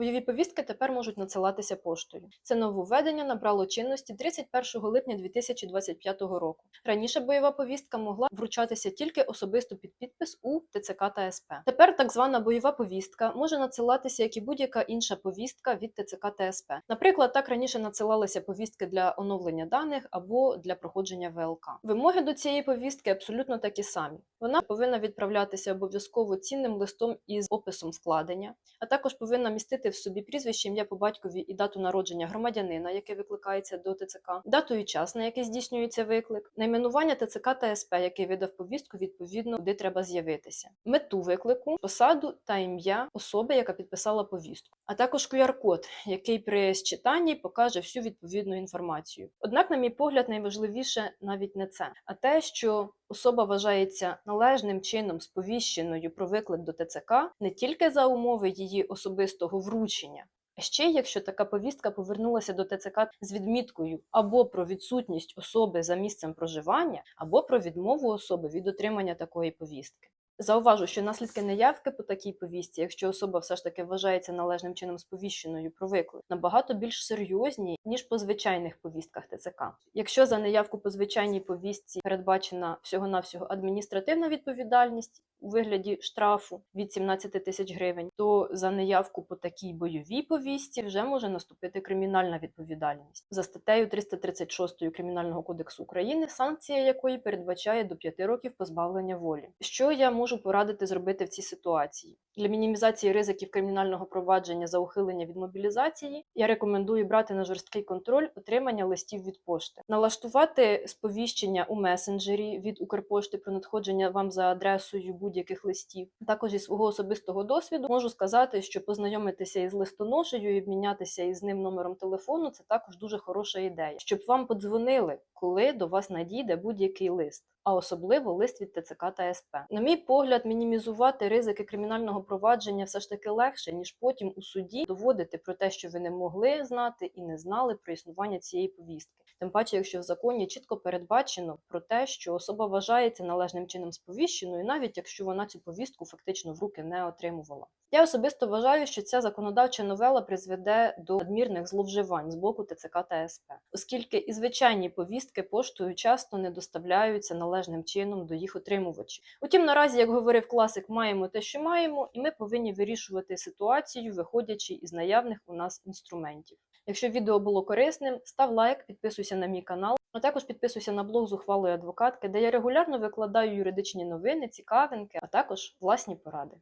Бойові повістки тепер можуть надсилатися поштою. Це нововведення набрало чинності 31 липня 2025 року. Раніше бойова повістка могла вручатися тільки особисто під підпис у ТЦК та СП. Тепер так звана бойова повістка може надсилатися як і будь-яка інша повістка від ТЦК та СП. Наприклад, так раніше надсилалися повістки для оновлення даних або для проходження ВЛК. Вимоги до цієї повістки абсолютно такі самі. Вона повинна відправлятися обов'язково цінним листом із описом вкладення, а також повинна містити в собі прізвище, ім'я по батькові і дату народження громадянина, яке викликається до ТЦК, дату і час, на який здійснюється виклик, найменування ТЦК та СП, який видав повістку відповідно, куди треба з'явитися, мету виклику, посаду та ім'я особи, яка підписала повістку, а також QR-код, який при считанні покаже всю відповідну інформацію. Однак, на мій погляд, найважливіше навіть не це, а те, що особа вважається належним чином сповіщеною про виклик до ТЦК не тільки за умови її особистого вручення. а Ще якщо така повістка повернулася до ТЦК з відміткою або про відсутність особи за місцем проживання, або про відмову особи від отримання такої повістки. Зауважу, що наслідки неявки по такій повісті, якщо особа все ж таки вважається належним чином сповіщеною про виклик, набагато більш серйозні ніж по звичайних повістках ТЦК. Якщо за неявку по звичайній повістці передбачена всього-навсього адміністративна відповідальність у вигляді штрафу від 17 тисяч гривень, то за неявку по такій бойовій повістці вже може наступити кримінальна відповідальність за статтею 336 Кримінального кодексу України, санкція якої передбачає до 5 років позбавлення волі. Що я можу порадити зробити в цій ситуації? Для мінімізації ризиків кримінального провадження за ухилення від мобілізації я рекомендую брати на жорсткий контроль отримання листів від пошти, налаштувати сповіщення у месенджері від Укрпошти про надходження вам за адресою будь-яких листів. Також із свого особистого досвіду можу сказати, що познайомитися із листоношею і обмінятися із ним номером телефону це також дуже хороша ідея, щоб вам подзвонили, коли до вас надійде будь-який лист. А особливо лист від ТЦК та СП. На мій погляд, мінімізувати ризики кримінального провадження все ж таки легше, ніж потім у суді доводити про те, що ви не могли знати і не знали про існування цієї повістки. Тим паче, якщо в законі чітко передбачено про те, що особа вважається належним чином сповіщеною, навіть якщо вона цю повістку фактично в руки не отримувала. Я особисто вважаю, що ця законодавча новела призведе до надмірних зловживань з боку ТЦК та СП, оскільки і звичайні повістки поштою часто не доставляються належним чином до їх отримувачів. Утім, наразі, як говорив класик, маємо те, що маємо, і ми повинні вирішувати ситуацію, виходячи із наявних у нас інструментів. Якщо відео було корисним, став лайк, підписуйся на мій канал, а також підписуйся на блог зухвалої адвокатки, де я регулярно викладаю юридичні новини, цікавинки, а також власні поради.